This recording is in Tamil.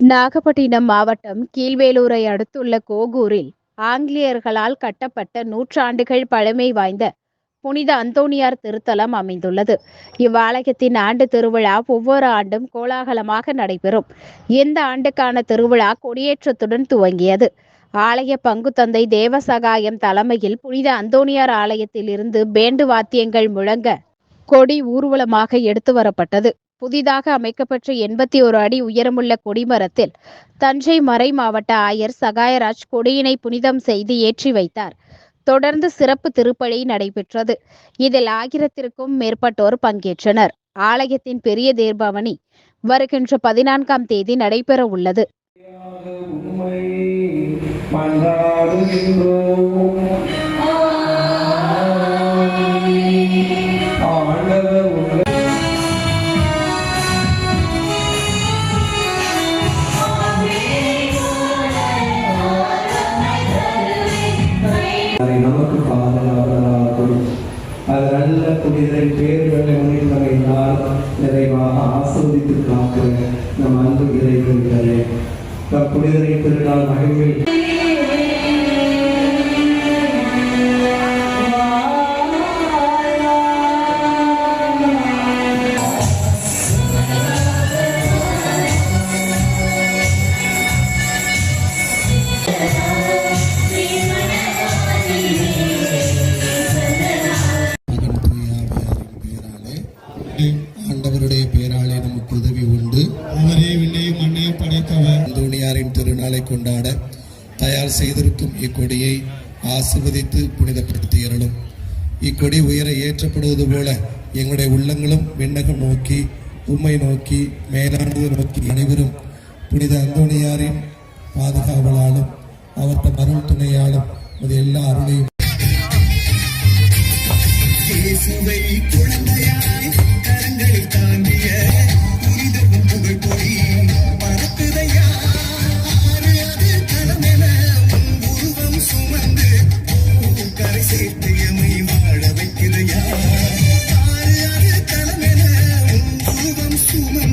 நாகப்பட்டினம் மாவட்டம் கீழ்வேலூரை அடுத்துள்ள கோகூரில் ஆங்கிலேயர்களால் கட்டப்பட்ட நூற்றாண்டுகள் பழமை வாய்ந்த புனித அந்தோணியார் திருத்தலம் அமைந்துள்ளது. இவ்வாலயத்தின் ஆண்டு திருவிழா ஒவ்வொரு ஆண்டும் கோலாகலமாக நடைபெறும். இந்த ஆண்டுக்கான திருவிழா கொடியேற்றத்துடன் துவங்கியது. ஆலய பங்கு தந்தை தேவசகாயம் தலைமையில் புனித அந்தோணியார் ஆலயத்தில் இருந்து பேண்டு வாத்தியங்கள் முழங்க கொடி ஊர்வலமாக எடுத்து வரப்பட்டது. புதிதாக அமைக்கப்பட்ட எண்பத்தி ஒரு அடி உயரமுள்ள கொடிமரத்தில் தஞ்சை மறை மாவட்ட ஆயர் சகாயராஜ் கொடியினை புனிதம் செய்து ஏற்றி வைத்தார். தொடர்ந்து சிறப்பு திருப்பலி நடைபெற்றது. இதில் ஆயிரத்திற்கும் மேற்பட்டோர் பங்கேற்றனர். ஆலயத்தின் பெரிய தேர்பவனி வருகின்ற பதினான்காம் தேதி நடைபெற உள்ளது. உம்மை புனிதரின் பேர்களை நிறைவாக ஆஸ்வதித்து காக்கிற நம் அன்பு இறைவர்களே நம் திருநாள் மகிழ்வில் ஆண்டவருடைய பெயராலே நமக்கு உதவி உண்டு. அவரே விண்ணையும் மண்ணையும் படைத்தவர். அந்தோணியாரின் திருநாளை கொண்டாட தயார் செய்திருக்கும் இக்கொடியை ஆசிர்வதித்து புனிதப்படுத்தி அருளும். இக்கொடி உயர ஏற்றப்படுவது போல எங்களுடைய உள்ளங்களும் விண்ணகம் நோக்கி உம்மை நோக்கி மேலானது நோக்கி அனைவரும் புனித அந்தோணியாரின் பாதுகாவலாலும் அவர் தம் அருள் துணையாலும் அது எல்லா அருளையும் இயேசுவை குழந்தையாய் கரங்களில் புகழ் பொறி பறக்குதையா அது களமென உருவம் சுமந்து கரை சேர்த்து எமை வாழ வைக்கிறையா ஆறு அது களமென உருவம் சுமந்து